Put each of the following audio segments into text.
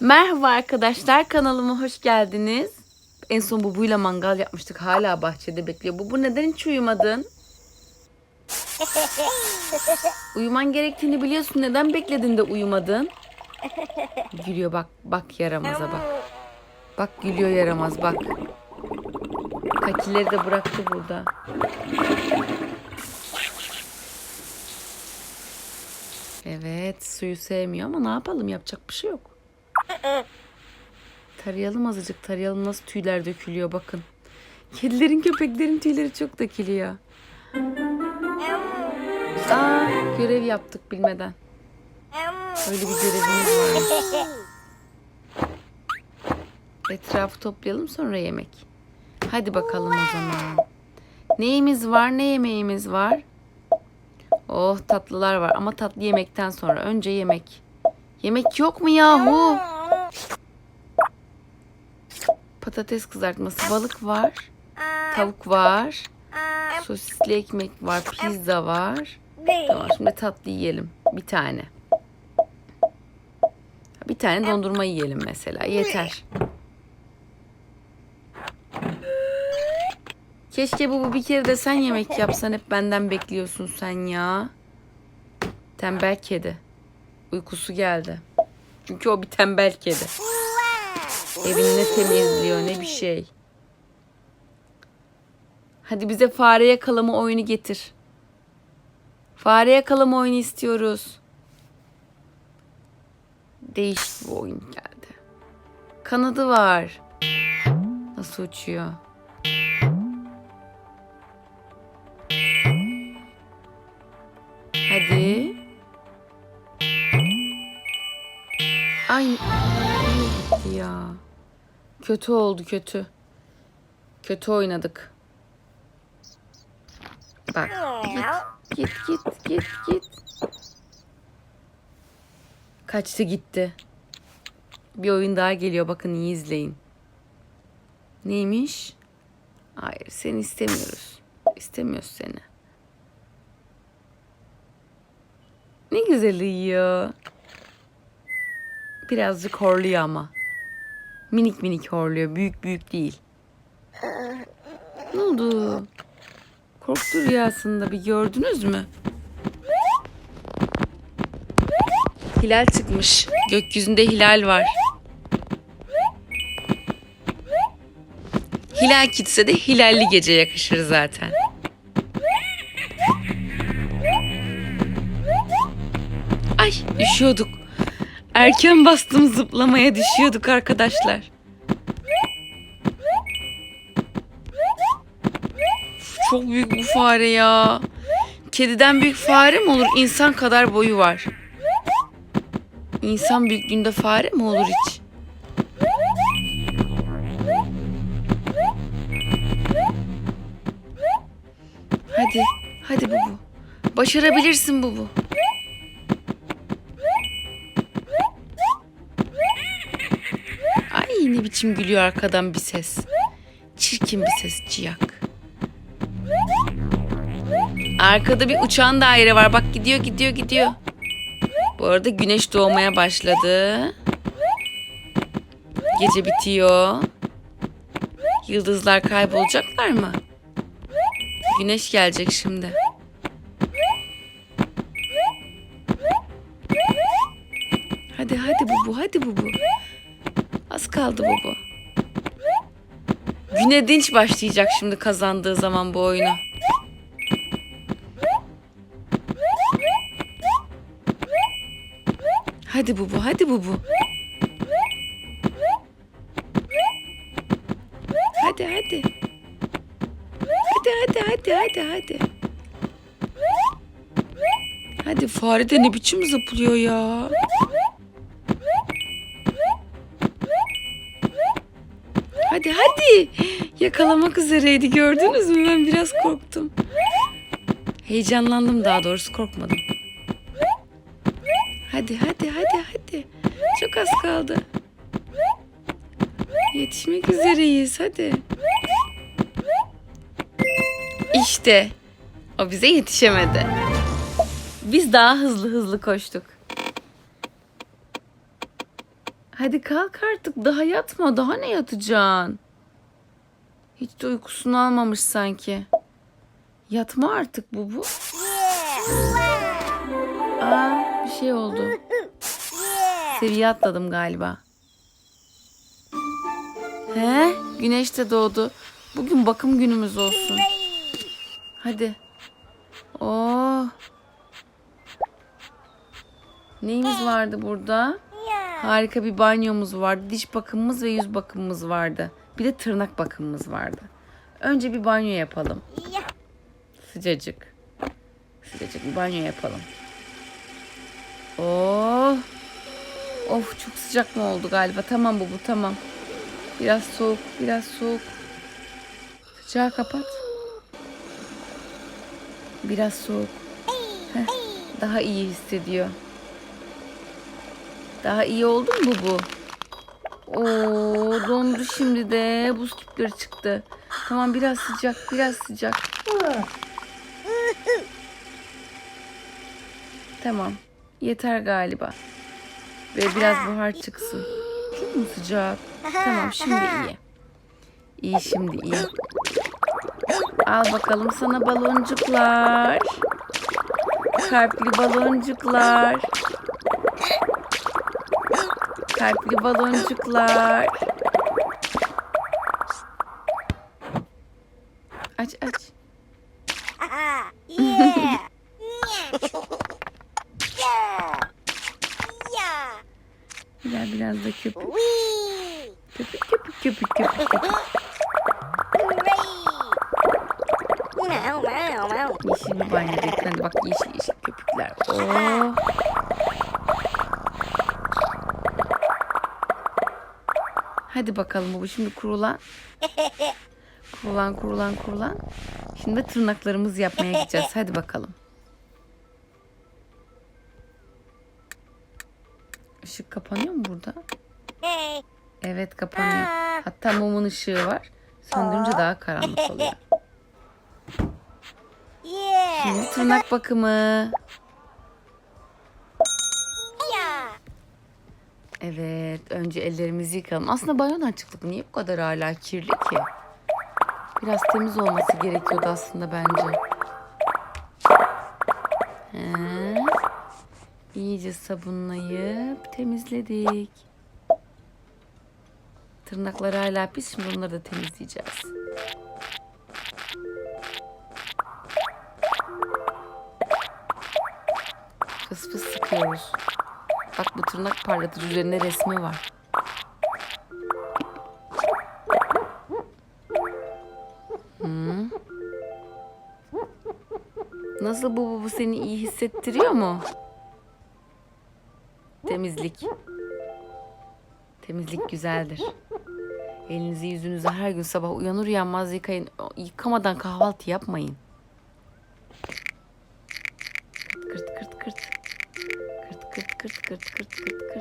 Merhaba arkadaşlar kanalıma hoş geldiniz. En son Bubu'yla mangal yapmıştık. Hala bahçede bekliyor. Bubu neden hiç uyumadın? Uyuman gerektiğini biliyorsun. Neden bekledin de uyumadın? Gülüyor bak. Bak yaramaza bak. Bak gülüyor yaramaz bak. Kakileri de bıraktı burada. Evet suyu sevmiyor ama ne yapalım yapacak bir şey yok. Tarayalım azıcık tarayalım nasıl tüyler dökülüyor bakın. Kedilerin köpeklerin tüyleri çok dökülüyor. Aa görev yaptık bilmeden. Öyle bir görevimiz var. Etrafı toplayalım sonra yemek. Hadi bakalım o zaman. Neyimiz var ne yemeğimiz var? Oh tatlılar var ama tatlı yemekten sonra. Önce yemek. Yemek yok mu yahu? Patates kızartması, balık var. Tavuk var. Sosisli ekmek var, pizza var. Tamam şimdi tatlı yiyelim. Bir tane. Bir tane dondurma yiyelim mesela. Yeter. Keşke bu bir kere de sen yemek yapsan hep benden bekliyorsun sen ya. Tembel kedi. Uykusu geldi. Çünkü o bir tembel kedi. Evini ne temizliyor ne bir şey. Hadi bize fare yakalama oyunu getir. Fare yakalama oyunu istiyoruz. Değişik bir oyun geldi. Kanadı var. Nasıl uçuyor? Hadi. Ay? Kötü oldu kötü. Kötü oynadık. Bak git git git git git. Kaçtı gitti. Bir oyun daha geliyor bakın iyi izleyin. Neymiş? Hayır seni istemiyoruz. İstemiyoruz seni. Ne güzel yiyor. Birazcık horluyor ama. Minik minik horluyor. Büyük büyük değil. Ne oldu? Korktu rüyasında bir gördünüz mü? Hilal çıkmış. Gökyüzünde hilal var. Hilal gitse de hilalli gece yakışır zaten. Ay düşüyorduk. Erken bastım zıplamaya düşüyorduk arkadaşlar. Çok büyük bu fare ya. Kediden büyük fare mi olur? İnsan kadar boyu var. İnsan büyüklüğünde fare mi olur hiç? Hadi, hadi Bubu. Başarabilirsin Bubu. Biçim gülüyor arkadan bir ses. Çirkin bir ses ciyak. Arkada bir uçan daire var. Bak gidiyor gidiyor gidiyor. Bu arada güneş doğmaya başladı. Gece bitiyor. Yıldızlar kaybolacaklar mı? Güneş gelecek şimdi. Hadi hadi bubu hadi bubu. Az kaldı bubu. Güne dinç başlayacak şimdi kazandığı zaman bu oyunu. Hadi bubu hadi bubu. Hadi hadi. Hadi hadi hadi hadi hadi. Hadi fare de ne biçim zıplıyor ya. Hadi hadi. Yakalamak üzereydi gördünüz mü? Ben biraz korktum. Heyecanlandım daha doğrusu korkmadım. Hadi hadi hadi hadi. Çok az kaldı. Yetişmek üzereyiz hadi. İşte o bize yetişemedi. Biz daha hızlı hızlı koştuk. Hadi kalk artık daha yatma. Daha ne yatacaksın? Hiç de uykusunu almamış sanki. Yatma artık bu bu. Aa bir şey oldu. Seviye atladım galiba. He? Güneş de doğdu. Bugün bakım günümüz olsun. Hadi. Oh. Neyimiz vardı burada? Harika bir banyomuz vardı. Diş bakımımız ve yüz bakımımız vardı. Bir de tırnak bakımımız vardı. Önce bir banyo yapalım. Sıcacık. Sıcacık bir banyo yapalım. Oh. Of çok sıcak mı oldu galiba? Tamam bu bu tamam. Biraz soğuk, biraz soğuk. Sıcağı kapat. Biraz soğuk. Heh, daha iyi hissediyor. Daha iyi oldu mu bu? Oo dondu şimdi de. Buz küpleri çıktı. Tamam biraz sıcak, biraz sıcak. Tamam. Yeter galiba. Ve biraz buhar çıksın. Çok mu sıcak? Tamam şimdi iyi. İyi şimdi iyi. Al bakalım sana baloncuklar. Kalpli baloncuklar. Kalpli baloncuklar. Aç aç. Gel biraz da köpük. Köpük köpük köpük köpük köpük. Yeşil banyo beklendi. Bak yeşil yeşil köpükler. Oh. Hadi bakalım bu şimdi kurulan. Kurulan kurulan kurulan. Şimdi tırnaklarımızı yapmaya gideceğiz. Hadi bakalım. Işık kapanıyor mu burada? Evet kapanıyor. Hatta mumun ışığı var. Söndürünce daha karanlık oluyor. Şimdi tırnak bakımı. Evet, önce ellerimizi yıkayalım. Aslında banyodan çıktık. Niye bu kadar hala kirli ki? Biraz temiz olması gerekiyordu aslında bence. He. İyice sabunlayıp temizledik. Tırnakları hala pis. Şimdi onları da temizleyeceğiz. Fıs fıs sıkıyoruz. Bak bu tırnak parlatıcı üzerinde resmi var. Hı. Nasıl bu, bu, bu seni iyi hissettiriyor mu? Temizlik. Temizlik güzeldir. Elinizi yüzünüzü her gün sabah uyanır uyanmaz yıkayın. Yıkamadan kahvaltı yapmayın.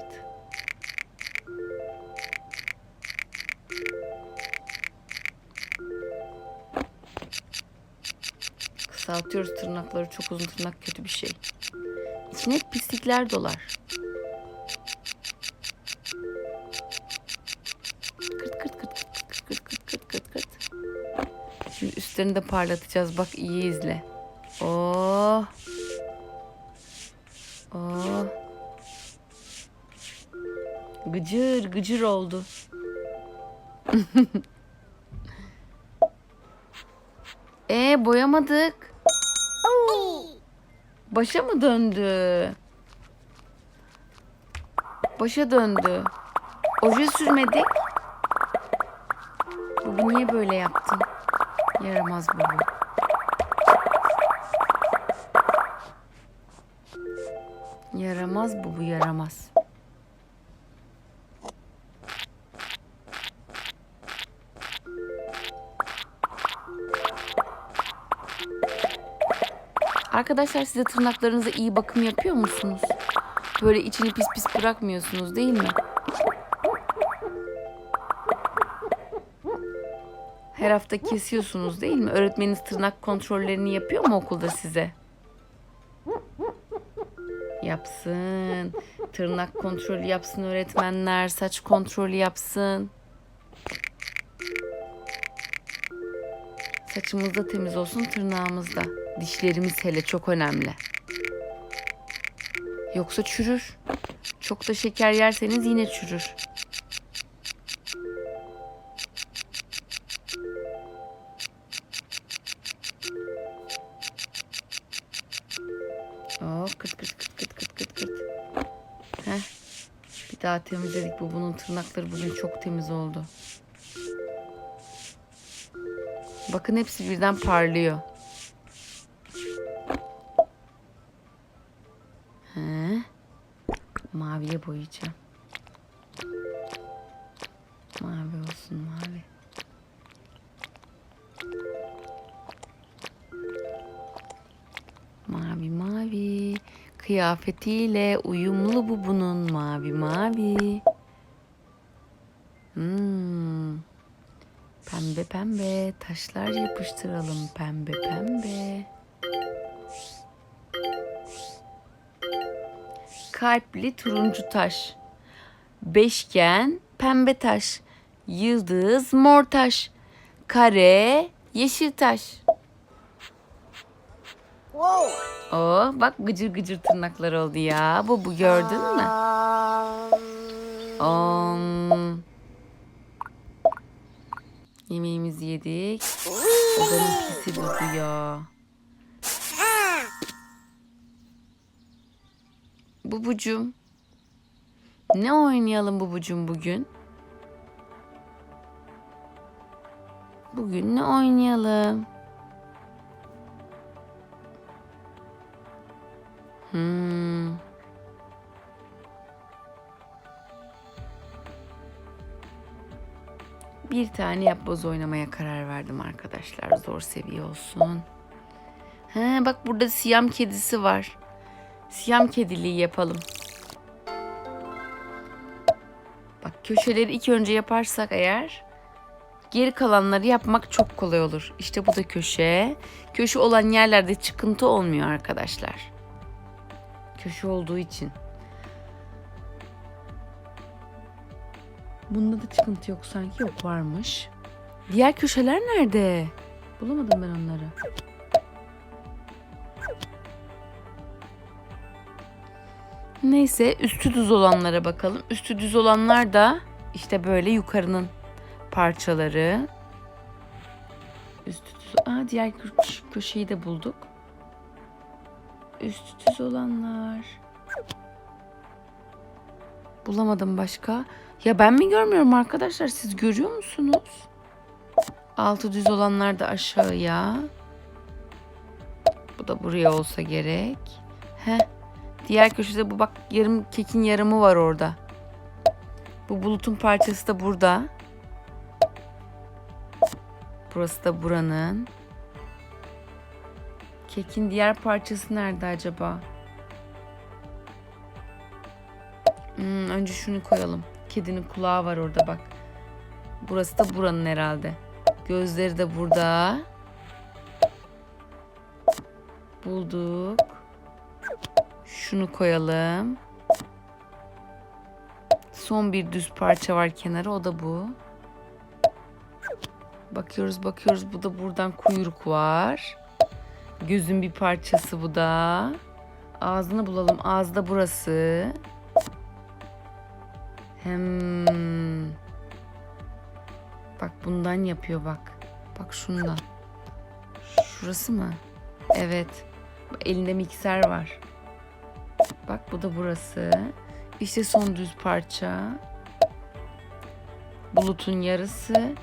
Kırt. Kısaltıyoruz tırnakları. Çok uzun tırnak kötü bir şey. İçine pislikler dolar. Kırt kırt kırt kırt kırt kırt kırt kırt kırt. Şimdi üstlerini de parlatacağız. Bak iyi izle. Oh. Gıcır gıcır oldu. e boyamadık. Başa mı döndü? Başa döndü. Oje sürmedik. Baba niye böyle yaptın? Yaramaz baba. Yaramaz bu bu yaramaz. Arkadaşlar size tırnaklarınıza iyi bakım yapıyor musunuz? Böyle içini pis pis bırakmıyorsunuz değil mi? Her hafta kesiyorsunuz değil mi? Öğretmeniniz tırnak kontrollerini yapıyor mu okulda size? Yapsın. Tırnak kontrolü yapsın öğretmenler, saç kontrolü yapsın. Saçımız da temiz olsun, tırnağımız da. Dişlerimiz hele çok önemli. Yoksa çürür. Çok da şeker yerseniz yine çürür. Oh, kıt kıt kıt kıt kıt kıt kıt. Heh. Bir daha temizledik bu. Bunun tırnakları bugün çok temiz oldu. Bakın hepsi birden parlıyor. Mavi olsun mavi. Mavi mavi. Kıyafetiyle uyumlu bu bunun mavi mavi. Hmm. Pembe pembe taşlar yapıştıralım pembe pembe. Kalpli turuncu taş. Beşgen pembe taş. Yıldız mor taş. Kare yeşil taş. Oh bak gıcır gıcır tırnaklar oldu ya. Bu bu gördün mü? Um. Yemeğimizi yedik. Odanın pisi buzu ya. Bubucum. Ne oynayalım Bubucum bugün? Bugün ne oynayalım? Hmm. Bir tane yapboz oynamaya karar verdim arkadaşlar. Zor seviye olsun. He, bak burada siyam kedisi var. Siyam kediliği yapalım. Bak köşeleri ilk önce yaparsak eğer geri kalanları yapmak çok kolay olur. İşte bu da köşe. Köşe olan yerlerde çıkıntı olmuyor arkadaşlar. Köşe olduğu için. Bunda da çıkıntı yok sanki. Yok varmış. Diğer köşeler nerede? Bulamadım ben onları. Neyse üstü düz olanlara bakalım. Üstü düz olanlar da işte böyle yukarının parçaları. Üstü düz. Aa, diğer kö- köşeyi de bulduk. Üstü düz olanlar. Bulamadım başka. Ya ben mi görmüyorum arkadaşlar? Siz görüyor musunuz? Altı düz olanlar da aşağıya. Bu da buraya olsa gerek. Heh. Diğer köşede bu bak yarım kekin yarımı var orada. Bu bulutun parçası da burada. Burası da buranın. Kekin diğer parçası nerede acaba? Hmm, önce şunu koyalım. Kedinin kulağı var orada bak. Burası da buranın herhalde. Gözleri de burada. Bulduk. Şunu koyalım. Son bir düz parça var kenara o da bu. Bakıyoruz bakıyoruz bu da buradan kuyruk var. Gözün bir parçası bu da. Ağzını bulalım. Ağzı da burası. Hem Bak bundan yapıyor bak. Bak şundan. Şurası mı? Evet. Elinde mikser var. Bak bu da burası. İşte son düz parça. Bulutun yarısı.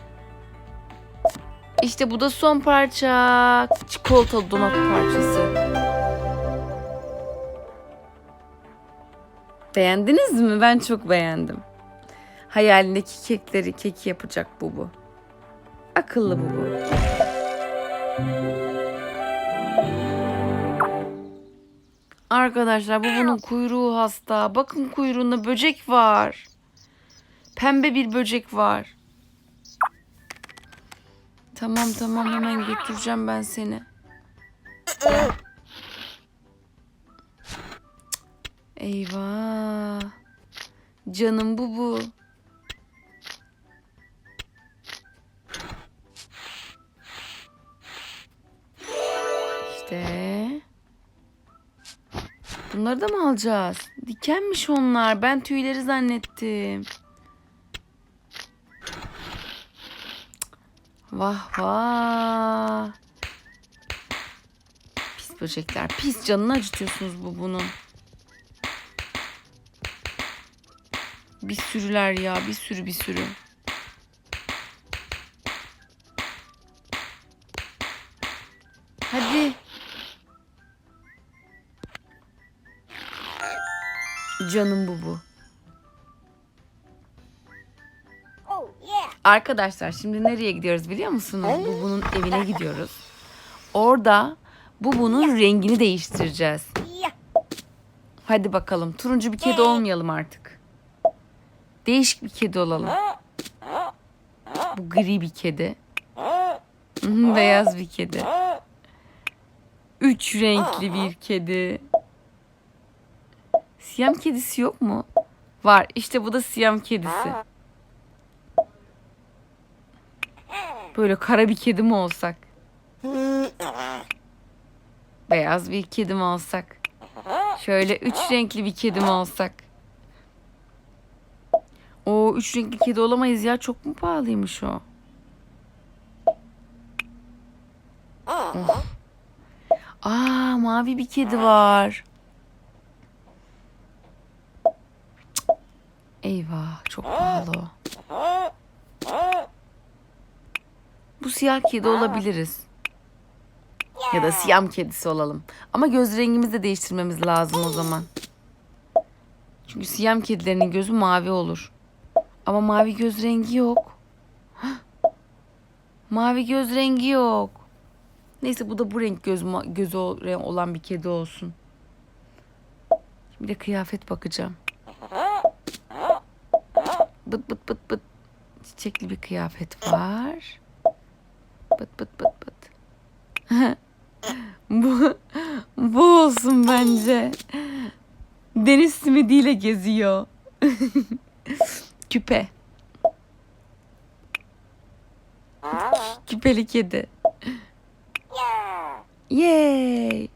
İşte bu da son parça. Çikolatalı donat parçası. Beğendiniz mi? Ben çok beğendim. Hayalindeki kekleri keki yapacak bu bu. Akıllı bu bu. Arkadaşlar bu bunun kuyruğu hasta. Bakın kuyruğunda böcek var. Pembe bir böcek var. Tamam tamam hemen götüreceğim ben seni. Eyvah. Canım bu bu. İşte. Bunları da mı alacağız? Dikenmiş onlar. Ben tüyleri zannettim. Vah vah. Pis böcekler. Pis canını acıtıyorsunuz bu bunun. Bir sürüler ya. Bir sürü bir sürü. Hadi. Canım bu Arkadaşlar şimdi nereye gidiyoruz biliyor musunuz? Bubu'nun evine gidiyoruz. Orada Bubu'nun rengini değiştireceğiz. Hadi bakalım. Turuncu bir kedi olmayalım artık. Değişik bir kedi olalım. Bu gri bir kedi. Beyaz bir kedi. Üç renkli bir kedi. Siyam kedisi yok mu? Var. İşte bu da siyam kedisi. Böyle kara bir kedi mi olsak? Beyaz bir kedi mi olsak? Şöyle üç renkli bir kedi mi olsak? O üç renkli kedi olamayız ya. Çok mu pahalıymış o? Oh. Aa mavi bir kedi var. Eyvah çok pahalı o. Bu siyah kedi olabiliriz. Ya da siyam kedisi olalım. Ama göz rengimizi de değiştirmemiz lazım o zaman. Çünkü siyam kedilerinin gözü mavi olur. Ama mavi göz rengi yok. Mavi göz rengi yok. Neyse bu da bu renk göz, gözü ol- olan bir kedi olsun. Şimdi de kıyafet bakacağım. Bıt bıt bıt bıt. Çiçekli bir kıyafet var. Bıt bıt bıt bıt. bu, bu olsun bence. Deniz simidiyle geziyor. Küpe. Küpeli kedi. Yay.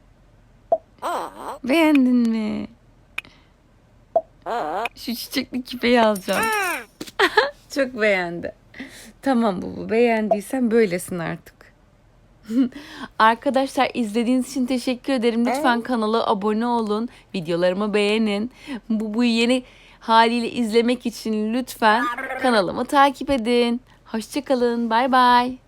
Beğendin mi? Şu çiçekli küpeyi alacağım. Çok beğendi. Tamam bu beğendiysen böylesin artık. Arkadaşlar izlediğiniz için teşekkür ederim. Lütfen kanala abone olun. Videolarımı beğenin. Bu, bu yeni haliyle izlemek için lütfen kanalımı takip edin. Hoşçakalın. Bay bay.